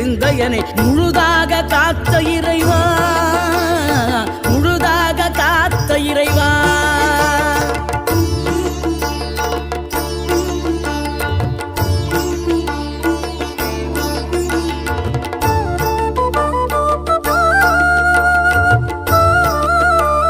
சிந்தையனை முழுதாக தா